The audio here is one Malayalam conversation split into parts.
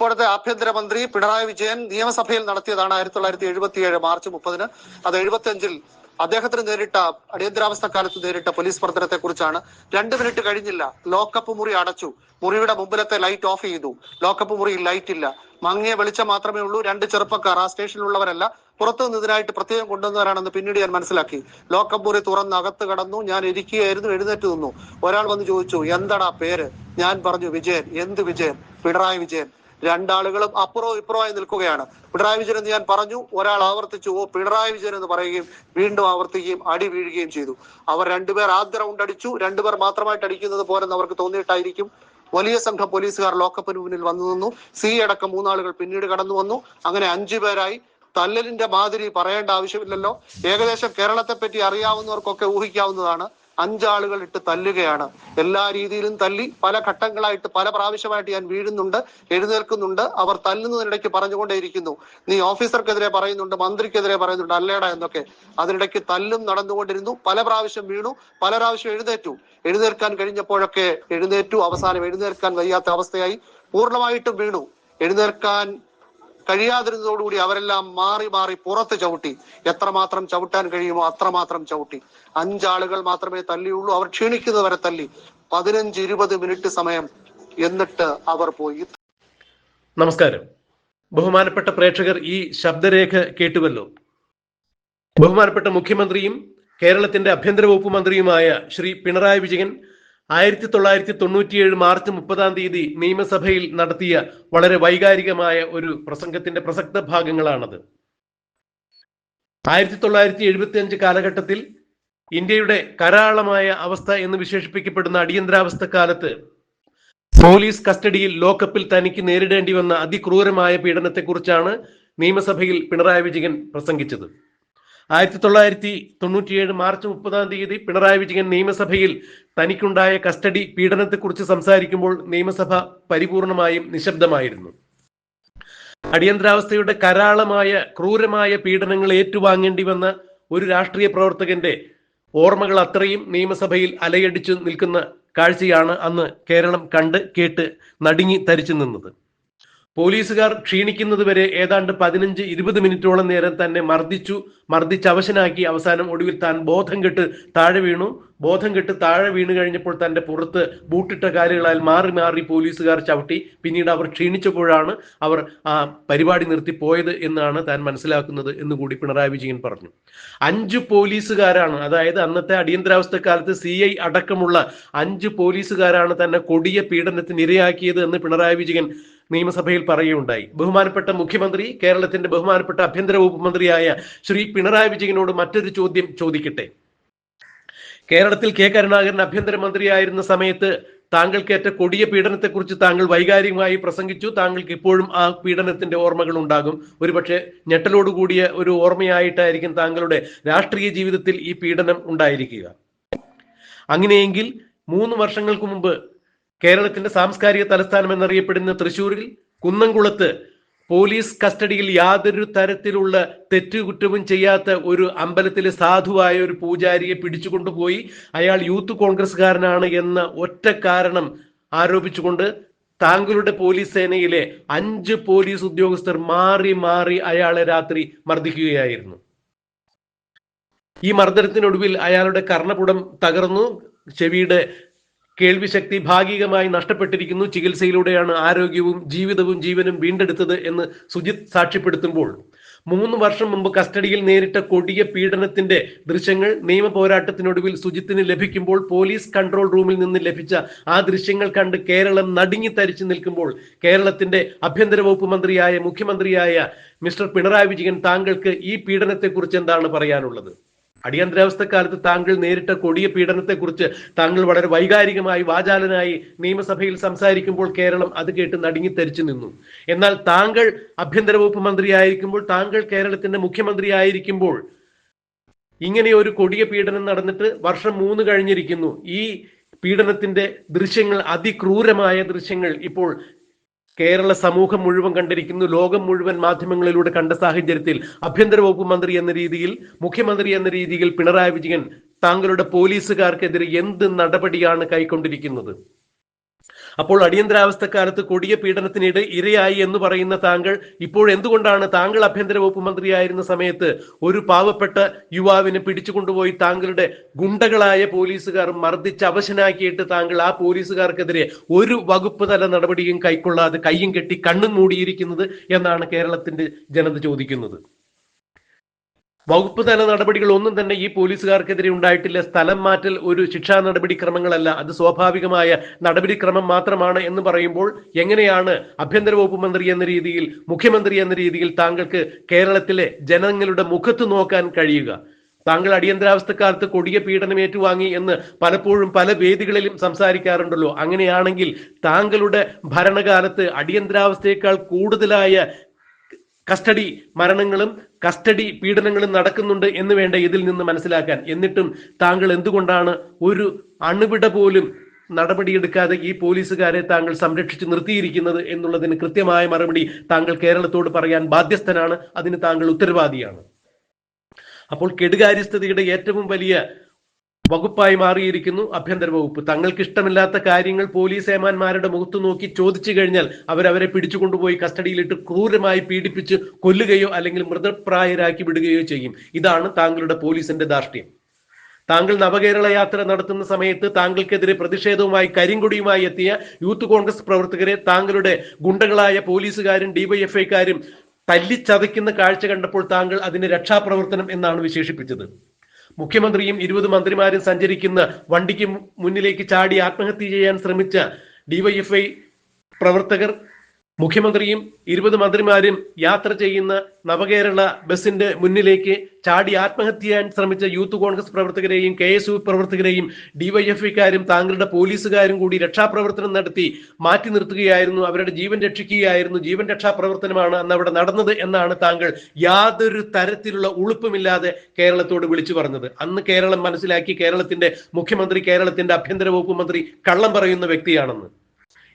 ഇപ്പോഴത്തെ ആഭ്യന്തരമന്ത്രി പിണറായി വിജയൻ നിയമസഭയിൽ നടത്തിയതാണ് ആയിരത്തി തൊള്ളായിരത്തി എഴുപത്തിയേഴ് മാർച്ച് മുപ്പതിന്. അത് എഴുപത്തി അഞ്ചിൽ അദ്ദേഹത്തിന് നേരിട്ട അടിയന്തരാവസ്ഥ കാലത്ത് നേരിട്ട പോലീസ് പ്രവർത്തനത്തെ കുറിച്ചാണ് രണ്ട് മിനിറ്റ് കഴിഞ്ഞില്ല. ലോക്കപ്പ് മുറി അടച്ചു. മുറിയുടെ മുമ്പിലത്തെ ലൈറ്റ് ഓഫ് ചെയ്തു. ലോക്കപ്പ് മുറിയിൽ ലൈറ്റ് ഇല്ല. മങ്ങിയ വെളിച്ചം മാത്രമേ ഉള്ളൂ. രണ്ട് ചെറുപ്പക്കാർ ആ സ്റ്റേഷനിലുള്ളവരല്ല. പുറത്തു നിന്നതിനായിട്ട് പ്രത്യേകം കൊണ്ടുവന്നവരാണെന്ന് പിന്നീട് ഞാൻ മനസ്സിലാക്കി. ലോക്കപ്പ് മുറി തുറന്ന് അകത്ത് കടന്നു. ഞാൻ ഇരിക്കുകയായിരുന്നു. എഴുന്നേറ്റ് നിന്നു. ഒരാൾ വന്ന് ചോദിച്ചു എന്താടാ പേര്? ഞാൻ പറഞ്ഞു വിജയൻ. എന്ത് വിജയൻ? പിണറായി വിജയൻ. രണ്ടാളുകളും അപ്പുറവും ഇപ്പുറമായി നിൽക്കുകയാണ്. പിണറായി വിജയൻ എന്ന് ഞാൻ പറഞ്ഞു ഒരാൾ ആവർത്തിച്ചു ഓ പിണറായി വിജയൻ എന്ന് പറയുകയും വീണ്ടും ആവർത്തിക്കുകയും അടി വീഴുകയും ചെയ്തു. അവർ രണ്ടുപേർ ആദ്യ റൗണ്ട് അടിച്ചു. രണ്ടുപേർ മാത്രമായിട്ട് അടിക്കുന്നത് പോരെന്ന് അവർക്ക് തോന്നിയിട്ടായിരിക്കും. വലിയ സംഘം പോലീസുകാർ ലോക്കപ്പിന് മുന്നിൽ വന്നു നിന്നു. സി അടക്കം മൂന്നാളുകൾ പിന്നീട് കടന്നു വന്നു. അങ്ങനെ അഞ്ചു പേരായി. തല്ലലിന്റെ മാതിരി പറയേണ്ട ആവശ്യമില്ലല്ലോ. ഏകദേശം കേരളത്തെ പറ്റി അറിയാവുന്നവർക്കൊക്കെ ഊഹിക്കാവുന്നതാണ്. അഞ്ചാളുകൾ ഇട്ട് തല്ലുകയാണ്. എല്ലാ രീതിയിലും തല്ലി പല ഘട്ടങ്ങളായിട്ട് പല പ്രാവശ്യമായിട്ട് ഞാൻ വീഴുന്നുണ്ട് എഴുന്നേൽക്കുന്നുണ്ട്. അവർ തല്ലുന്നതിനിടയ്ക്ക് പറഞ്ഞുകൊണ്ടേയിരിക്കുന്നു. നീ ഓഫീസർക്കെതിരെ പറയുന്നുണ്ട് മന്ത്രിക്കെതിരെ പറയുന്നുണ്ട് അല്ലേടാ എന്നൊക്കെ. അതിനിടയ്ക്ക് തല്ലും നടന്നുകൊണ്ടിരുന്നു. പല പ്രാവശ്യം വീണു പല പ്രാവശ്യം എഴുന്നേറ്റു. എഴുന്നേൽക്കാൻ കഴിഞ്ഞപ്പോഴൊക്കെ എഴുന്നേറ്റു. അവസാനം എഴുന്നേൽക്കാൻ വയ്യാത്ത അവസ്ഥയായി പൂർണമായിട്ടും വീണു. എഴുന്നേൽക്കാൻ കഴിയാതിരുന്നതോടുകൂടി അവരെല്ലാം മാറി മാറി പുറത്ത് ചവിട്ടി. എത്രമാത്രം ചവിട്ടാൻ കഴിയുമോ അത്രമാത്രം ചവിട്ടി. അഞ്ചാളുകൾ മാത്രമേ തല്ലിയുള്ളൂ. അവർ ക്ഷീണിക്കുന്നവരെ തല്ലി. പതിനഞ്ച് ഇരുപത് മിനിറ്റ് സമയം എന്നിട്ട് അവർ പോയി. നമസ്കാരം. ബഹുമാനപ്പെട്ട പ്രേക്ഷകർ ഈ ശബ്ദരേഖ കേട്ടുവല്ലോ. ബഹുമാനപ്പെട്ട മുഖ്യമന്ത്രിയും കേരളത്തിന്റെ ആഭ്യന്തര വകുപ്പ് മന്ത്രിയുമായ ശ്രീ പിണറായി വിജയൻ ആയിരത്തി തൊള്ളായിരത്തി തൊണ്ണൂറ്റിയേഴ് മാർച്ച് മുപ്പതാം തീയതി നിയമസഭയിൽ നടത്തിയ വളരെ വൈകാരികമായ ഒരു പ്രസംഗത്തിന്റെ പ്രസക്ത ഭാഗങ്ങളാണത്. ആയിരത്തി തൊള്ളായിരത്തി എഴുപത്തി അഞ്ച് കാലഘട്ടത്തിൽ ഇന്ത്യയുടെ കരാളമായ അവസ്ഥ എന്ന് വിശേഷിപ്പിക്കപ്പെടുന്ന അടിയന്തരാവസ്ഥ കാലത്ത് പോലീസ് കസ്റ്റഡിയിൽ ലോക്കപ്പിൽ തനിക്ക് നേരിടേണ്ടി വന്ന അതിക്രൂരമായ പീഡനത്തെക്കുറിച്ചാണ് നിയമസഭയിൽ പിണറായി വിജയൻ പ്രസംഗിച്ചത്. ആയിരത്തി തൊള്ളായിരത്തി തൊണ്ണൂറ്റിയേഴ് മാർച്ച് മുപ്പതാം തീയതി പിണറായി വിജയൻ നിയമസഭയിൽ തനിക്കുണ്ടായ കസ്റ്റഡി പീഡനത്തെക്കുറിച്ച് സംസാരിക്കുമ്പോൾ നിയമസഭ പരിപൂർണമായും നിശബ്ദമായിരുന്നു. അടിയന്തരാവസ്ഥയുടെ കരാളമായ ക്രൂരമായ പീഡനങ്ങൾ ഏറ്റുവാങ്ങേണ്ടി വന്ന ഒരു രാഷ്ട്രീയ പ്രവർത്തകന്റെ ഓർമ്മകൾ അത്രയും നിയമസഭയിൽ അലയടിച്ചു നിൽക്കുന്ന കാഴ്ചയാണ് അന്ന് കേരളം കണ്ട് കേട്ട് നടുങ്ങി തരിച്ചു നിന്നത്. പോലീസുകാർ ക്ഷീണിക്കുന്നതുവരെ ഏതാണ്ട് പതിനഞ്ച് ഇരുപത് മിനിറ്റോളം നേരം തന്നെ മർദ്ദിച്ചു മർദ്ദിച്ച് അവശനാക്കി. അവസാനം ഒടുവിൽ താൻ ബോധം കെട്ട് താഴെ വീണു. ബോധം കെട്ട് താഴെ വീണു കഴിഞ്ഞപ്പോൾ തന്റെ പുറത്ത് ബൂട്ടിട്ട കാലുകളാൽ മാറി മാറി പോലീസുകാർ ചവിട്ടി. പിന്നീട് അവർ ക്ഷീണിച്ചപ്പോഴാണ് അവർ ആ പരിപാടി നിർത്തി പോയത് എന്നാണ് താൻ മനസ്സിലാക്കുന്നത് എന്ന് കൂടി പിണറായി വിജയൻ പറഞ്ഞു. അഞ്ച് പോലീസുകാരാണ് അതായത് അന്നത്തെ അടിയന്തരാവസ്ഥ കാലത്ത് സി ഐ അടക്കമുള്ള അഞ്ച് പോലീസുകാരാണ് തന്നെ കൊടിയ പീഡനത്തിന് ഇരയാക്കിയത് എന്ന് പിണറായി വിജയൻ നിയമസഭയിൽ പറയുകയുണ്ടായി. ബഹുമാനപ്പെട്ട മുഖ്യമന്ത്രി കേരളത്തിന്റെ ബഹുമാനപ്പെട്ട ആഭ്യന്തര വകുപ്പ് മന്ത്രിയായ ശ്രീ പിണറായി വിജയനോട് മറ്റൊരു ചോദ്യം ചോദിക്കട്ടെ. കേരളത്തിൽ കെ. കരുണാകരൻ ആഭ്യന്തരമന്ത്രിയായിരുന്ന സമയത്ത് താങ്കൾക്കേറ്റ കൊടിയ പീഡനത്തെക്കുറിച്ച് താങ്കൾ വൈകാരികമായി പ്രസംഗിച്ചു. താങ്കൾക്ക് ഇപ്പോഴും ആ പീഡനത്തിന്റെ ഓർമ്മകൾ ഉണ്ടാകും ഒരുപക്ഷെ ഞെട്ടലോടുകൂടിയ ഒരു ഓർമ്മയായിട്ടായിരിക്കും താങ്കളുടെ രാഷ്ട്രീയ ജീവിതത്തിൽ ഈ പീഡനം ഉണ്ടായിരിക്കുക. അങ്ങനെയെങ്കിൽ മൂന്ന് വർഷങ്ങൾക്ക് മുമ്പ് കേരളത്തിന്റെ സാംസ്കാരിക തലസ്ഥാനം എന്നറിയപ്പെടുന്ന തൃശൂരിൽ കുന്നംകുളത്ത് പോലീസ് കസ്റ്റഡിയിൽ യാതൊരു തരത്തിലുള്ള തെറ്റുകുറ്റവും ചെയ്യാത്ത ഒരു അമ്പലത്തിലെ സാധുവായ ഒരു പൂജാരിയെ പിടിച്ചുകൊണ്ടുപോയി അയാൾ യൂത്ത് കോൺഗ്രസ്സുകാരനാണ് എന്ന ഒറ്റ കാരണം ആരോപിച്ചുകൊണ്ട് താങ്കളുടെ പോലീസ് സേനയിലെ അഞ്ച് പോലീസ് ഉദ്യോഗസ്ഥർ മാറി മാറി അയാളെ രാത്രി മർദ്ദിക്കുകയായിരുന്നു. ഈ മർദ്ദനത്തിനൊടുവിൽ അയാളുടെ കർണപുടം തകർന്നു. ചെവിയുടെ കേൾവിശക്തി ഭാഗികമായി നഷ്ടപ്പെട്ടിരിക്കുന്നു. ചികിത്സയിലൂടെയാണ് ആരോഗ്യവും ജീവിതവും ജീവനും വീണ്ടെടുത്തത് എന്ന് സുജിത് സാക്ഷ്യപ്പെടുത്തുമ്പോൾ മൂന്ന് വർഷം മുമ്പ് കസ്റ്റഡിയിൽ നേരിട്ട കൊടിയ പീഡനത്തിന്റെ ദൃശ്യങ്ങൾ നിയമ പോരാട്ടത്തിനൊടുവിൽ സുജിത്തിന് ലഭിക്കുമ്പോൾ പോലീസ് കൺട്രോൾ റൂമിൽ നിന്ന് ലഭിച്ച ആ ദൃശ്യങ്ങൾ കണ്ട് കേരളം നടുങ്ങി തരിച്ചു നിൽക്കുമ്പോൾ കേരളത്തിന്റെ ആഭ്യന്തര വകുപ്പ് മന്ത്രിയായ മുഖ്യമന്ത്രിയായ മിസ്റ്റർ പിണറായി വിജയൻ താങ്കൾക്ക് ഈ പീഡനത്തെക്കുറിച്ച് എന്താണ് പറയാനുള്ളത്? അടിയന്തരാവസ്ഥ കാലത്ത് താങ്കൾ നേരിട്ട കൊടിയ പീഡനത്തെക്കുറിച്ച് താങ്കൾ വളരെ വൈകാരികമായി വാചാലനായി നിയമസഭയിൽ സംസാരിക്കുമ്പോൾ കേരളം അത് കേട്ട് നടുങ്ങിത്തരിച്ചു നിന്നു. എന്നാൽ താങ്കൾ ആഭ്യന്തര വകുപ്പ് മന്ത്രിയായിരിക്കുമ്പോൾ താങ്കൾ കേരളത്തിന്റെ മുഖ്യമന്ത്രിയായിരിക്കുമ്പോൾ ഇങ്ങനെ ഒരു കൊടിയ പീഡനം നടന്നിട്ട് വർഷം മൂന്ന് കഴിഞ്ഞിരിക്കുന്നു. ഈ പീഡനത്തിന്റെ ദൃശ്യങ്ങൾ അതിക്രൂരമായ ദൃശ്യങ്ങൾ ഇപ്പോൾ കേരള സമൂഹം മുഴുവൻ കണ്ടിരിക്കുന്നു. ലോകം മുഴുവൻ മാധ്യമങ്ങളിലൂടെ കണ്ട സാഹചര്യത്തിൽ ആഭ്യന്തര വകുപ്പ് മന്ത്രി എന്ന രീതിയിൽ മുഖ്യമന്ത്രി എന്ന രീതിയിൽ പിണറായി വിജയൻ താങ്കളുടെ പോലീസുകാർക്കെതിരെ എന്ത് നടപടിയാണ് കൈക്കൊണ്ടിരിക്കുന്നത്? അപ്പോൾ അടിയന്തരാവസ്ഥക്കാലത്ത് കൊടിയ പീഡനത്തിനിടെ ഇരയായി എന്ന് പറയുന്ന താങ്കൾ ഇപ്പോൾ എന്തുകൊണ്ടാണ് താങ്കൾ ആഭ്യന്തര വകുപ്പ് മന്ത്രിയായിരുന്ന സമയത്ത് ഒരു പാവപ്പെട്ട യുവാവിനെ പിടിച്ചുകൊണ്ടുപോയി താങ്കളുടെ ഗുണ്ടകളായ പോലീസുകാർ മർദ്ദിച്ച് അവശനാക്കിയിട്ട് താങ്കൾ ആ പോലീസുകാർക്കെതിരെ ഒരു വകുപ്പ് തല നടപടിയും കൈക്കൊള്ളാതെ കയ്യും കെട്ടി കണ്ണും മൂടിയിരിക്കുന്നത് എന്നാണ് കേരളത്തിന്റെ ജനത ചോദിക്കുന്നത്? വകുപ്പ് തല നടപടികൾ ഒന്നും തന്നെ ഈ പോലീസുകാർക്കെതിരെ ഉണ്ടായിട്ടില്ല. സ്ഥലം മാറ്റൽ ഒരു ശിക്ഷാ നടപടിക്രമങ്ങളല്ല. അത് സ്വാഭാവികമായ നടപടിക്രമം മാത്രമാണ് എന്ന് പറയുമ്പോൾ എങ്ങനെയാണ് ആഭ്യന്തര വകുപ്പ് മന്ത്രി എന്ന രീതിയിൽ മുഖ്യമന്ത്രി എന്ന രീതിയിൽ താങ്കൾക്ക് കേരളത്തിലെ ജനങ്ങളുടെ മുഖത്ത് നോക്കാൻ കഴിയുക? താങ്കൾ അടിയന്തരാവസ്ഥക്കാലത്ത് കൊടിയ പീഡനം ഏറ്റുവാങ്ങി എന്ന് പലപ്പോഴും പല വേദികളിലും സംസാരിക്കാറുണ്ടല്ലോ. അങ്ങനെയാണെങ്കിൽ താങ്കളുടെ ഭരണകാലത്ത് അടിയന്തരാവസ്ഥയേക്കാൾ കൂടുതലായ കസ്റ്റഡി മരണങ്ങളും കസ്റ്റഡി പീഡനങ്ങളും നടക്കുന്നുണ്ട് എന്ന് വേണ്ട ഇതിൽ നിന്ന് മനസ്സിലാക്കാൻ. എന്നിട്ടും താങ്കൾ എന്തുകൊണ്ടാണ് ഒരു അണുവിട പോലും നടപടിയെടുക്കാതെ ഈ പോലീസുകാരെ താങ്കൾ സംരക്ഷിച്ചു നിർത്തിയിരിക്കുന്നത് എന്നുള്ളതിന് കൃത്യമായ മറുപടി താങ്കൾ കേരളത്തോട് പറയാൻ ബാധ്യസ്ഥനാണ്. അതിന് താങ്കൾ ഉത്തരവാദിയാണ്. അപ്പോൾ കെടുകാര്യസ്ഥതയുടെ ഏറ്റവും വലിയ വകുപ്പായി മാറിയിരിക്കുന്നു. ആഭ്യന്തര വകുപ്പ്. തങ്ങൾക്ക് ഇഷ്ടമില്ലാത്ത കാര്യങ്ങൾ പോലീസ് ഏമാന്മാരുടെ മുഖത്ത് നോക്കി ചോദിച്ചു കഴിഞ്ഞാൽ അവരവരെ പിടിച്ചുകൊണ്ടുപോയി കസ്റ്റഡിയിലിട്ട് ക്രൂരമായി പീഡിപ്പിച്ച് കൊല്ലുകയോ അല്ലെങ്കിൽ മൃതപ്രായരാക്കി വിടുകയോ ചെയ്യും. ഇതാണ് താങ്കളുടെ പോലീസിന്റെ ധാർഷ്ട്യം. താങ്കൾ നവകേരള യാത്ര നടത്തുന്ന സമയത്ത് താങ്കൾക്കെതിരെ പ്രതിഷേധവുമായി കരിങ്കൊടിയുമായി എത്തിയ യൂത്ത് കോൺഗ്രസ് പ്രവർത്തകരെ താങ്കളുടെ ഗുണ്ടകളായ പോലീസുകാരും ഡിവൈഎഫ്ഐക്കാരും തല്ലിച്ചതയ്ക്കുന്ന കാഴ്ച കണ്ടപ്പോൾ താങ്കൾ അതിന് രക്ഷാപ്രവർത്തനം എന്നാണ് വിശേഷിപ്പിച്ചത്. മുഖ്യമന്ത്രിയും ഇരുപത് മന്ത്രിമാരും സഞ്ചരിക്കുന്ന വണ്ടിക്ക് മുന്നിലേക്ക് ചാടി ആത്മഹത്യ ചെയ്യാൻ ശ്രമിച്ച ഡിവൈഎഫ്ഐ പ്രവർത്തകർ മുഖ്യമന്ത്രിയും ഇരുപത് മന്ത്രിമാരും യാത്ര ചെയ്യുന്ന നവകേരള ബസിന്റെ മുന്നിലേക്ക് ചാടി ആത്മഹത്യ ചെയ്യാൻ ശ്രമിച്ച യൂത്ത് കോൺഗ്രസ് പ്രവർത്തകരെയും കെ എസ് യു പ്രവർത്തകരെയും ഡിവൈഎഫ്ഐക്കാരും താങ്കളുടെ പോലീസുകാരും കൂടി രക്ഷാപ്രവർത്തനം നടത്തി മാറ്റി നിർത്തുകയായിരുന്നു. അവരുടെ ജീവൻ രക്ഷിക്കുകയായിരുന്നു. ജീവൻ രക്ഷാപ്രവർത്തനമാണ് അന്ന് അവിടെ നടന്നത് എന്നാണ് താങ്കൾ യാതൊരു തരത്തിലുള്ള ഉളുപ്പുമില്ലാതെ കേരളത്തോട് വിളിച്ചു പറഞ്ഞത്. അന്ന് കേരളം മനസ്സിലാക്കി കേരളത്തിന്റെ മുഖ്യമന്ത്രി കേരളത്തിന്റെ ആഭ്യന്തര വകുപ്പ് മന്ത്രി കള്ളം പറയുന്ന വ്യക്തിയാണെന്ന്.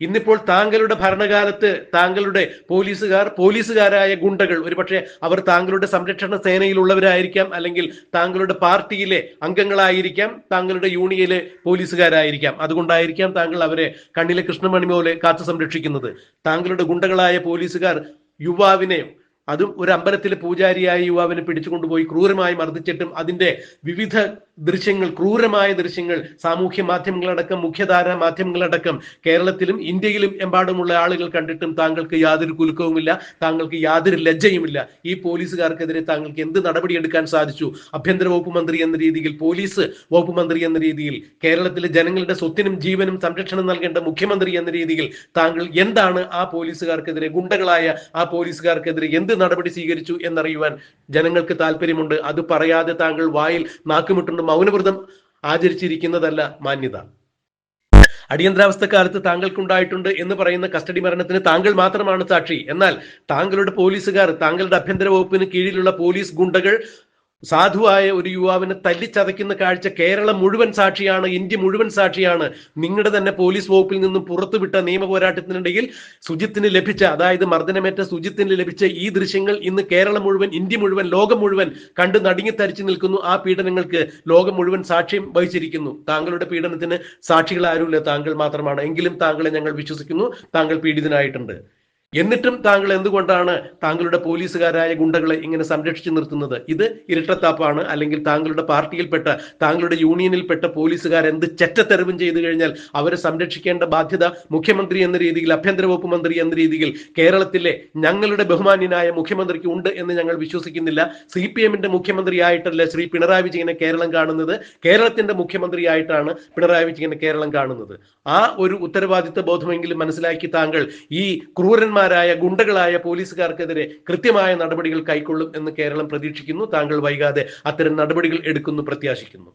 ഇന്നിപ്പോൾ താങ്കളുടെ ഭരണകാലത്ത് താങ്കളുടെ പോലീസുകാർ പോലീസുകാരായ ഗുണ്ടകൾ ഒരുപക്ഷെ അവർ താങ്കളുടെ സംരക്ഷണ സേനയിലുള്ളവരായിരിക്കാം അല്ലെങ്കിൽ താങ്കളുടെ പാർട്ടിയിലെ അംഗങ്ങളായിരിക്കാം താങ്കളുടെ യൂണിയനിലെ പോലീസുകാരായിരിക്കാം. അതുകൊണ്ടായിരിക്കാം താങ്കൾ അവരെ കണ്ണിലെ കൃഷ്ണമണി പോലെ കാത്തു സംരക്ഷിക്കുന്നത് താങ്കളുടെ ഗുണ്ടകളായ പോലീസുകാർ യുവാവിനെ അതും ഒരു അമ്പലത്തിലെ പൂജാരിയായി യുവാവിനെ പിടിച്ചുകൊണ്ടുപോയി ക്രൂരമായി മർദ്ദിച്ചിട്ടും അതിന്റെ വിവിധ ദൃശ്യങ്ങൾ ക്രൂരമായ ദൃശ്യങ്ങൾ സാമൂഹ്യ മാധ്യമങ്ങളടക്കം മുഖ്യധാര മാധ്യമങ്ങളടക്കം കേരളത്തിലും ഇന്ത്യയിലും എമ്പാടുമുള്ള ആളുകൾ കണ്ടിട്ടും താങ്കൾക്ക് യാതൊരു കുലുക്കവുമില്ല താങ്കൾക്ക് യാതൊരു ലജ്ജയുമില്ല. ഈ പോലീസുകാർക്കെതിരെ താങ്കൾക്ക് എന്ത് നടപടിയെടുക്കാൻ സാധിച്ചു? ആഭ്യന്തര വകുപ്പ് മന്ത്രി എന്ന രീതിയിൽ പോലീസ് വകുപ്പ് മന്ത്രി എന്ന രീതിയിൽ കേരളത്തിലെ ജനങ്ങളുടെ സ്വത്തിനും ജീവനും സംരക്ഷണം നൽകേണ്ട മുഖ്യമന്ത്രി എന്ന രീതിയിൽ താങ്കൾ എന്താണ് ആ പോലീസുകാർക്കെതിരെ ഗുണ്ടകളായ ആ പോലീസുകാർക്കെതിരെ എന്ത് നടപടി സ്വീകരിച്ചു എന്നറിയുവാൻ ജനങ്ങൾക്ക് താല്പര്യമുണ്ട്. അത് പറയാതെ താങ്കൾ വായിൽ നാക്കുമിട്ടുണ്ട് മൗനവ്രതം ആചരിച്ചിരിക്കുന്നതല്ല മാന്യത. അടിയന്തരാവസ്ഥ കാലത്ത് താങ്കൾക്കുണ്ടായിട്ടുണ്ട് എന്ന് പറയുന്ന കസ്റ്റഡി മരണത്തിന് താങ്കൾ മാത്രമാണ് സാക്ഷി. എന്നാൽ താങ്കളുടെ പോലീസുകാർ താങ്കളുടെ ആഭ്യന്തര വകുപ്പിന് കീഴിലുള്ള പോലീസ് ഗുണ്ടകൾ സാധുവായ ഒരു യുവാവിനെ തല്ലിച്ചതയ്ക്കുന്ന കാഴ്ച കേരളം മുഴുവൻ സാക്ഷിയാണ് ഇന്ത്യ മുഴുവൻ സാക്ഷിയാണ്. നിങ്ങളുടെ തന്നെ പോലീസ് വകുപ്പിൽ നിന്നും പുറത്തുവിട്ട നിയമ പോരാട്ടത്തിനിടയിൽ സുജിത്തിന് ലഭിച്ച അതായത് മർദ്ദനമേറ്റ സുജിത്തിന് ലഭിച്ച ഈ ദൃശ്യങ്ങൾ ഇന്ന് കേരളം മുഴുവൻ ഇന്ത്യ മുഴുവൻ ലോകം മുഴുവൻ കണ്ട് നടുങ്ങിത്തരിച്ചു നിൽക്കുന്നു. ആ പീഡനങ്ങൾക്ക് ലോകം മുഴുവൻ സാക്ഷ്യം വഹിച്ചിരിക്കുന്നു. താങ്കളുടെ പീഡനത്തിന് സാക്ഷികൾ ആരുമില്ല. താങ്കൾ മാത്രമാണ്. എങ്കിലും താങ്കളെ ഞങ്ങൾ വിശ്വസിക്കുന്നു. താങ്കൾ പീഡിതനായിട്ടുണ്ട്. എന്നിട്ടും താങ്കൾ എന്തുകൊണ്ടാണ് താങ്കളുടെ പോലീസുകാരായ ഗുണ്ടകളെ ഇങ്ങനെ സംരക്ഷിച്ചു നിർത്തുന്നത്? ഇത് ഇരട്ടത്താപ്പാണ്. അല്ലെങ്കിൽ താങ്കളുടെ പാർട്ടിയിൽപ്പെട്ട താങ്കളുടെ യൂണിയനിൽപ്പെട്ട പോലീസുകാർ എന്ത് ചെറ്റത്തെറിവും ചെയ്തു കഴിഞ്ഞാൽ അവരെ സംരക്ഷിക്കേണ്ട ബാധ്യത മുഖ്യമന്ത്രി എന്ന രീതിയിൽ ആഭ്യന്തര വകുപ്പ് മന്ത്രി എന്ന രീതിയിൽ കേരളത്തിലെ ഞങ്ങളുടെ ബഹുമാന്യനായ മുഖ്യമന്ത്രിക്ക് ഉണ്ട് എന്ന് ഞങ്ങൾ വിശ്വസിക്കുന്നില്ല. സി പി എമ്മിന്റെ മുഖ്യമന്ത്രിയായിട്ടല്ല ശ്രീ പിണറായി വിജയനെ കേരളം കാണുന്നത്. കേരളത്തിന്റെ മുഖ്യമന്ത്രിയായിട്ടാണ് പിണറായി വിജയനെ കേരളം കാണുന്നത്. ആ ഒരു ഉത്തരവാദിത്വ ബോധമെങ്കിലും മനസ്സിലാക്കി താങ്കൾ ഈ ക്രൂരന്മാർ ഭീകരന്മാരായ ഗുണ്ടകളായ പോലീസുകാർക്കെതിരെ കൃത്യമായ നടപടികൾ കൈക്കൊള്ളും എന്ന് കേരളം പ്രതീക്ഷിക്കുന്നു. താങ്കൾ വൈകാതെ അത്തരം നടപടികൾ എടുക്കുന്നു പ്രത്യാശിക്കുന്നു.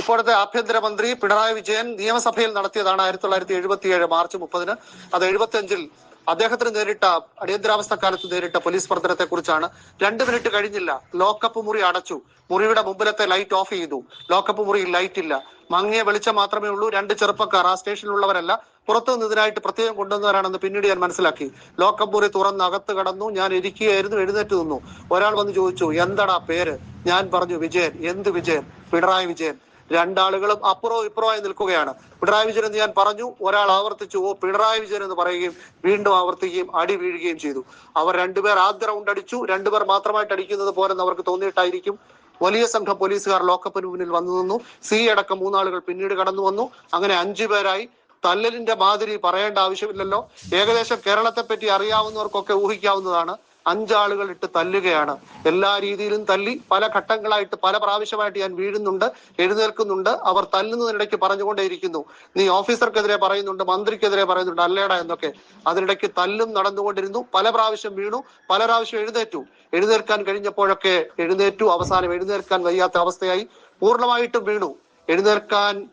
ഇപ്പോഴത്തെ ആഭ്യന്തരമന്ത്രി പിണറായി വിജയൻ നിയമസഭയിൽ നടത്തിയതാണ് ആയിരത്തി തൊള്ളായിരത്തി എഴുപത്തിയേഴ് മാർച്ച് മുപ്പതിന്. അത് എഴുപത്തി അഞ്ചിൽ അദ്ദേഹത്തിന് നേരിട്ട അടിയന്തരാവസ്ഥ കാലത്ത് നേരിട്ട പോലീസ് മർദ്ദനത്തെ കുറിച്ചാണ്. രണ്ട് മിനിറ്റ് കഴിഞ്ഞില്ല. ലോക്കപ്പ് മുറി അടച്ചു. മുറിയുടെ മുമ്പിലത്തെ ലൈറ്റ് ഓഫ് ചെയ്തു. ലോക്കപ്പ് മുറിയിൽ ലൈറ്റ് ഇല്ല മങ്ങിയ വെളിച്ചം മാത്രമേ ഉള്ളൂ. രണ്ട് ചെറുപ്പക്കാർ ആ സ്റ്റേഷനിലുള്ളവരല്ല. പുറത്തു നിന്നതിനായിട്ട് പ്രത്യേകം കൊണ്ടുവന്നവരാണെന്ന് പിന്നീട് ഞാൻ മനസ്സിലാക്കി. ലോക്കമ്പൂരി തുറന്ന് അകത്ത് കടന്നു ഞാൻ ഇരിക്കുകയായിരുന്നു എഴുന്നേറ്റ് നിന്നു. ഒരാൾ വന്ന് ചോദിച്ചു എന്താടാ പേര്? ഞാൻ പറഞ്ഞു വിജയൻ. എന്ത് വിജയൻ? പിണറായി വിജയൻ. രണ്ടാളുകളും അപ്പുറവും ഇപ്പുറമായി നിൽക്കുകയാണ്. പിണറായി വിജയൻ എന്ന് ഞാൻ പറഞ്ഞു ഒരാൾ ആവർത്തിച്ചു ഓ പിണറായി വിജയൻ എന്ന് പറയുകയും വീണ്ടും ആവർത്തിക്കുകയും അടി വീഴുകയും ചെയ്തു. അവർ രണ്ടുപേർ ആദ്യ റൗണ്ട് അടിച്ചു രണ്ടുപേർ മാത്രമായിട്ട് അടിക്കുന്നത് പോരെന്ന് അവർക്ക് തോന്നിയിട്ടായിരിക്കും. വലിയ സംഘം പോലീസുകാർ ലോക്കപ്പിന് മുന്നിൽ വന്നു നിന്നു. സി അടക്കം മൂന്നാളുകൾ പിന്നീട് കടന്നു വന്നു. അങ്ങനെ അഞ്ചു പേരായി തല്ലലിന്റെ മാതിരി പറയേണ്ട ആവശ്യമില്ലല്ലോ. ഏകദേശം കേരളത്തെ പറ്റി അറിയാവുന്നവർക്കൊക്കെ ഊഹിക്കാവുന്നതാണ്. അഞ്ചാളുകൾ ഇട്ട് തല്ലുകയാണ്. എല്ലാ രീതിയിലും തല്ലി പല ഘട്ടങ്ങളായിട്ട് പല പ്രാവശ്യമായിട്ട് ഞാൻ വീഴുന്നുണ്ട് എഴുന്നേൽക്കുന്നുണ്ട്. അവർ തല്ലുന്നതിനിടയ്ക്ക് പറഞ്ഞുകൊണ്ടേയിരിക്കുന്നു. നീ ഓഫീസർക്കെതിരെ പറയുന്നുണ്ട് മന്ത്രിക്കെതിരെ പറയുന്നുണ്ട് അല്ലേടാ എന്നൊക്കെ. അതിനിടയ്ക്ക് തല്ലും നടന്നുകൊണ്ടിരുന്നു. പല പ്രാവശ്യം വീണു പല പ്രാവശ്യം എഴുന്നേറ്റു. എഴുന്നേൽക്കാൻ കഴിഞ്ഞപ്പോഴൊക്കെ എഴുന്നേറ്റു. അവസാനം എഴുന്നേൽക്കാൻ വയ്യാത്ത അവസ്ഥയായി. പൂർണമായിട്ടും വീണു. എഴുന്നേൽക്കാൻ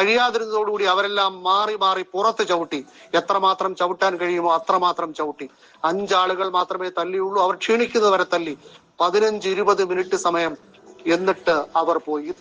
കഴിയാതിരുന്നതോടുകൂടി അവരെല്ലാം മാറി മാറി പുറത്ത് ചവിട്ടി. എത്രമാത്രം ചവിട്ടാൻ കഴിയുമോ അത്രമാത്രം ചവിട്ടി. അഞ്ചാളുകൾ മാത്രമേ തല്ലിയുള്ളൂ. അവർ ക്ഷീണിക്കുന്നവരെ തല്ലി. പതിനഞ്ച് ഇരുപത് മിനിറ്റ് സമയം. എന്നിട്ട് അവർ പോയി.